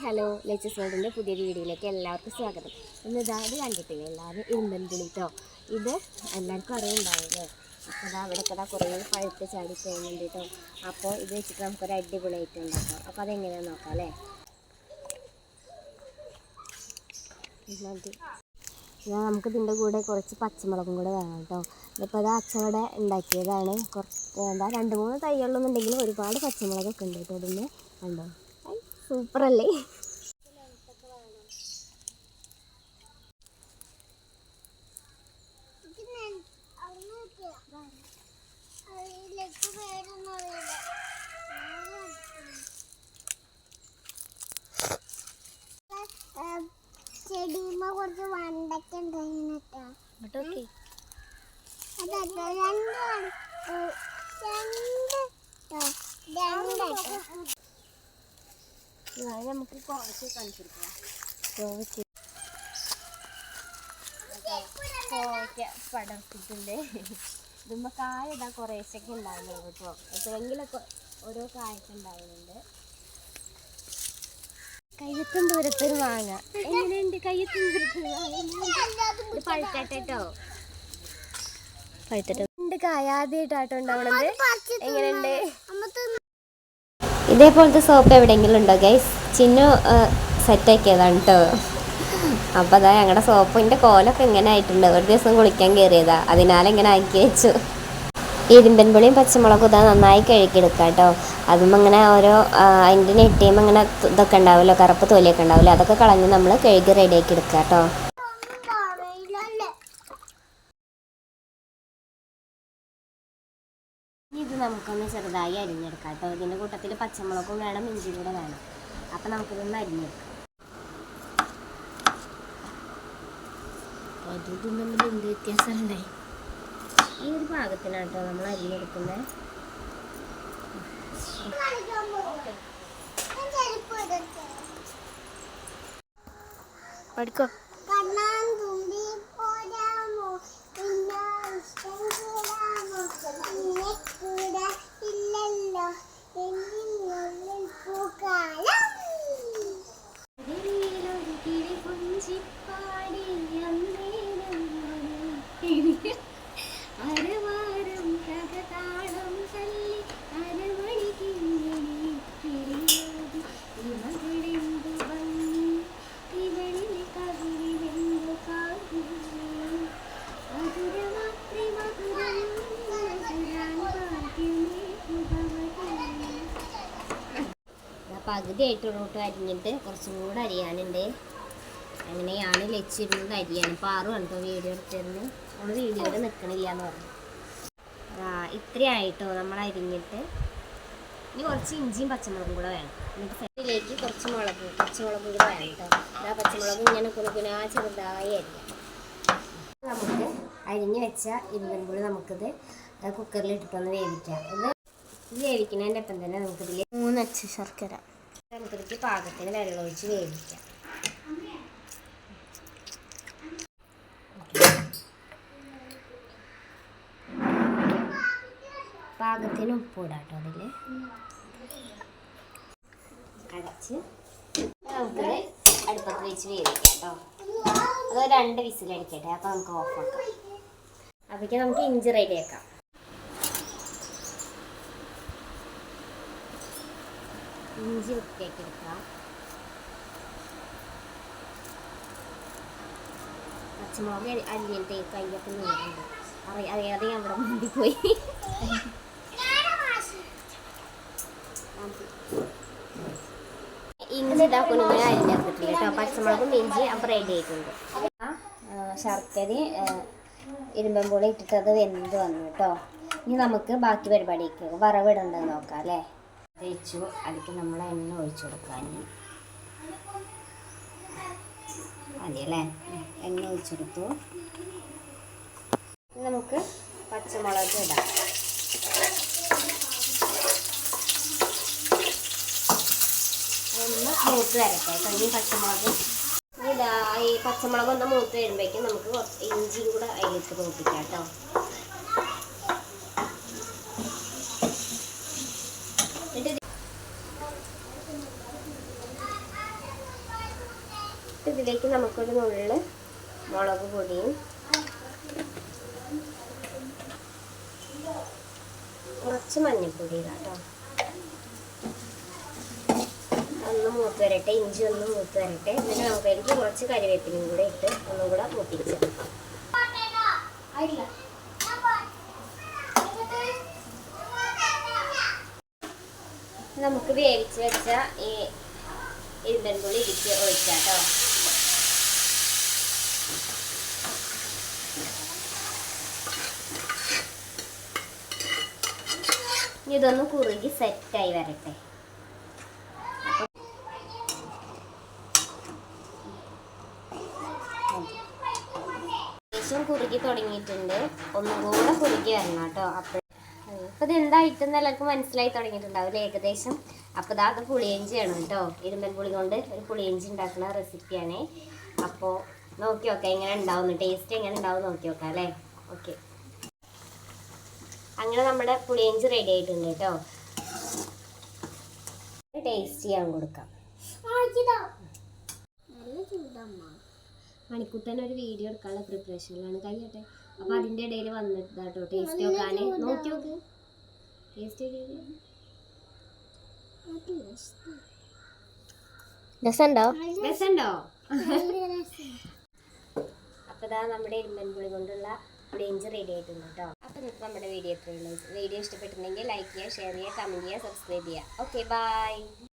Hello latest വേൾഡിന്റെ പുതിയ വീഡിയോയിലേക്ക് എല്ലാവർക്കും സ്വാഗതം. ഇന്ന് ഇതാ കണ്ടിട്ടില്ല? എല്ലാവരും ഇരുമ്പൻ പുളിട്ടോ ഇത് എല്ലാവർക്കും അറിയുണ്ടാവില്ലേ? അപ്പോൾ ഇതാ അവിടെ ഇതാ കുറേ പഴുത്ത് ചാടി പോകുന്നുണ്ട് കേട്ടോ അപ്പോൾ ഇത് വെച്ചിട്ട് നമുക്കൊരു അടിപൊളിയായിട്ട് ഉണ്ടാക്കാം. അപ്പോൾ അതെങ്ങനെയാണെന്ന് നോക്കാം അല്ലേ? നമുക്ക് ഇതിന്റെ കൂടെ കുറച്ച് പച്ചമുളകും കൂടെ വേണം കേട്ടോ ഇതിപ്പോൾ അത് അച്ചവിടെ ഉണ്ടാക്കിയതാണ്. കുറച്ച് എന്താ രണ്ട് മൂന്ന് തൈകളിലൊന്നുണ്ടെങ്കിൽ ഒരുപാട് പച്ചമുളകൊക്കെ ഉണ്ട് കേട്ടോ ഇതിന്. കണ്ടോ? സൂപ്പർ അല്ലേ ചെടിയുമ്പോ കുറച്ച് വണ്ടൊക്കെ ഉണ്ടായിരുന്നു കേട്ടോ അതട്ടോ രണ്ട് രണ്ട് രണ്ട്. നമുക്ക് കുറച്ച് കാണിച്ചിരിക്കാം കോവയ്ക്ക് കോവയ്ക്ക പടർത്തിട്ടുണ്ട് ഇതുമ്പോ കായ ഇതാ കുറേശ്ശൊക്കെ ഉണ്ടാവുന്നുള്ളൂ കേട്ടോ. എപ്പോഴെങ്കിലൊക്കെ ഓരോ കായൊക്കെ ഉണ്ടാവുന്നുണ്ട് കയ്യത്തും ദൂരത്തൊരു മാങ്ങ എങ്ങനെയുണ്ട് കയ്യത്തും ദൂരത്തൊരു പഴുത്തട്ടെ കേട്ടോ പഴുത്തിട്ട്. രണ്ട് കായ ആദ്യമായിട്ടാട്ടോ ഉണ്ടാവണത് എങ്ങനെയുണ്ട്? ഇതേപോലത്തെ സോപ്പ് എവിടെയെങ്കിലും ഉണ്ടോ ഗൈസ് ചിന്നു സെറ്റാക്കിയതാണ് കേട്ടോ അപ്പോൾ അതാ ഞങ്ങളുടെ സോപ്പിന്റെ കോലൊക്കെ ഇങ്ങനെ ആയിട്ടുണ്ട്. ഒരു ദിവസം കുളിക്കാൻ കയറിയതാ അതിനാൽ ഇങ്ങനെ ആക്കി വെച്ചു. ഇരുമ്പൻ പുളിയും പച്ചമുളകും ഇതാ നന്നായി കഴുകിയെടുക്കാം കേട്ടോ അതും അങ്ങനെ ഓരോ അതിന്റെ നെറ്റിയും അങ്ങനെ ഇതൊക്കെ ഉണ്ടാവുമല്ലോ കറുപ്പ് തൊലിയൊക്കെ ഉണ്ടാവില്ല അതൊക്കെ കളഞ്ഞ് നമ്മൾ കഴുകി റെഡിയാക്കി എടുക്കുക കേട്ടോ ഒന്നും പറയില്ലല്ലേ ഇനി ഇത് നമുക്കൊന്ന് ചെറുതായി അരിഞ്ഞെടുക്കാം കേട്ടോ. ഇതിന്റെ കൂട്ടത്തിൽ പച്ചമുളകും വേണം ഇഞ്ചി കൂടെ വേണം. അപ്പം നമുക്കിതൊന്ന് അരിഞ്ഞെടുക്കാം. അതും തമ്മിൽ എന്ത് വ്യത്യാസമുണ്ടേ? ഈ ഒരു പാകത്തിനാണ് കേട്ടോ നമ്മൾ അരിഞ്ഞെടുക്കുന്നത് പഠിക്കോ? പകുതി ആയിട്ടുള്ളോട്ട് അരിഞ്ഞിട്ട്. കുറച്ചും കൂടെ അരിയാനുണ്ട്. അങ്ങനെയാണ് ലച്ചിരുന്നത് അരിയാണ്. പാറും കണ്ടോ വീഡിയോ എടുത്തിരുന്നു. അവൾ വീഡിയോയിൽ നിൽക്കണില്ല എന്ന് പറഞ്ഞു ഇത്രയായിട്ടോ നമ്മൾ അരിഞ്ഞിട്ട്. ഇനി കുറച്ച് ഇഞ്ചിയും പച്ചമുളകും കൂടെ വേണം. എന്നിട്ട് ഇതിലേക്ക് കുറച്ച് മുളക് പച്ചമുളകും കൂടെ വേണം കേട്ടോ. ആ പച്ചമുളകും ഇങ്ങനെ കുനുകുനാ ചെറുതായി അരിയാം. നമുക്ക് അരിഞ്ഞ് വെച്ച ഇരുമ്പൻപുളി നമുക്കിത് കുക്കറിൽ ഇട്ടിട്ടൊന്ന് വേവിക്കാം. ഇത് വേവിക്കുന്നതിന്റെ ഒപ്പം തന്നെ നമുക്കിതിൽ മൂന്നച്ച് ശർക്കര. നമുക്കിതിലേക്ക് പാകത്തിന് വെള്ളം ഒഴിച്ച് വേവിക്കാം. പാകത്തിന് ഉപ്പിടാം കേട്ടോ അതിൽ അടച്ച് നമുക്കിത് അടുപ്പത്ത് വെച്ച് വേവിക്കാം കേട്ടോ അത് രണ്ട് വിസിലടിക്കട്ടെ അപ്പോൾ നമുക്ക് ഓഫാക്കാം അപ്പോഴേക്കും നമുക്ക് ഇഞ്ചി റെഡിയാക്കാം ഇഞ്ചി വൃത്തിയാക്കി എടുക്കാം പച്ചമുളക് അരി- അരിഞ്ഞിട്ട് കയ്യൊക്കെ നീറുണ്ട് അറിയ അറിയാതെ ഞാൻ ഇവിടെ മുണ്ടിപ്പോയി ഇഞ്ചി ഇതാക്കുന്നു ഞാൻ അരിഞ്ഞെടുത്തിട്ടില്ല കേട്ടോ. പച്ചമുളകും ഇഞ്ചി അപ്പം റെഡി ആയിട്ടുണ്ട്. ആ, ആ, ശർക്കര ഇരുമ്പൻ പൊടി ഇട്ടിട്ട് അത് വെന്ത് വന്നു കേട്ടോ. ഇനി നമുക്ക് ബാക്കി പരിപാടിക്ക് വറവിടേണ്ടത് നോക്കാം അല്ലേ? തേച്ചു അതിലേക്ക് നമ്മൾ എണ്ണ ഒഴിച്ചു കൊടുക്കാൻ മതിയല്ലേ? എണ്ണ ഒഴിച്ചെടുത്തു നമുക്ക് പച്ചമുളക് ഇടാം. ഒന്ന് മൂത്ത് വരട്ടെ. ഇനി പച്ചമുളക്. ഇതാ ഈ പച്ചമുളക് ഒന്ന് മൂത്ത് വരുമ്പോഴേക്കും നമുക്ക് കുറച്ച് ഇഞ്ചിയും കൂടെ അതിലേക്ക് തോപ്പിക്കാം കേട്ടോ എന്നിട്ട് ഇതിലേക്ക് നമുക്കൊരു നുള്ളിൽ മുളക് പൊടിയും കുറച്ച് മഞ്ഞൾപ്പൊടി കേട്ടോ. ഒന്ന് മൂത്ത് വരട്ടെ ഇഞ്ചി ഒന്ന് മൂത്ത് വരട്ടെ എന്നിട്ട് നമുക്ക് എനിക്ക് കുറച്ച് കറിവേപ്പിലയും കൂടെ ഇട്ട് ഒന്നും കൂടെ മുട്ടിച്ച് നമുക്ക് വേവിച്ച് വെച്ച ഈ ഇരുമ്പൻപുളി ഇടിച്ച് ഒഴിക്കാം കേട്ടോ. ഇതൊന്ന് കുറുകി സെറ്റായി വരട്ടെ. ഏകദേശം കുറുകി തുടങ്ങിയിട്ടുണ്ട്. ഒന്നും കൂടെ കുറുകി വരണം കേട്ടോ. അപ്പോൾ അപ്പോൾ ഇത് എന്തായിട്ടെന്ന് എല്ലാവർക്കും മനസ്സിലായി തുടങ്ങിയിട്ടുണ്ടാവില്ല ഏകദേശം? അപ്പോൾ ഇതാ അത് പുളിയഞ്ചിയാണ് കേട്ടോ. ഇരുമ്പൻ പുളി കൊണ്ട് ഒരു പുളിയഞ്ചി ഉണ്ടാക്കുന്ന റെസിപ്പിയാണ് അപ്പോൾ നോക്കി നോക്കാം എങ്ങനെ ഉണ്ടാവുന്നു? ടേസ്റ്റ് എങ്ങനെ ഉണ്ടാവും നോക്കി നോക്കാം അല്ലേ? ഓക്കെ അങ്ങനെ നമ്മുടെ പുളിയഞ്ചി റെഡി ആയിട്ടുണ്ട് കേട്ടോ. ടേസ്റ്റ് ചെയ്യാൻ കൊടുക്കാം. മണിക്കുട്ടൻ ഒരു വീഡിയോ എടുക്കാനുള്ള പ്രിപ്പറേഷനിലാണ് കഴിയട്ടെ. അപ്പൊ അതിന്റെ ഇടയിൽ വന്നിട്ട് കേട്ടോ ടേസ്റ്റ് നോക്കാന്. നോക്കി നോക്ക്. ടേസ്റ്റ് രസമുണ്ടോ രസമുണ്ടോ അപ്പൊ ഇതാ നമ്മുടെ ഇരുമ്പൻപുളി കൊണ്ടുള്ള പുളിയഞ്ചി റെഡി ആയിട്ടുണ്ട് കേട്ടോ അപ്പൊ നിങ്ങൾക്ക് നമ്മുടെ വീഡിയോ എത്രയുള്ളൂ വീഡിയോ ഇഷ്ടപ്പെട്ടിട്ടുണ്ടെങ്കിൽ ലൈക്ക് ചെയ്യുക ഷെയർ ചെയ്യുക കമന്റ് ചെയ്യുക സബ്സ്ക്രൈബ് ചെയ്യുക. Okay bye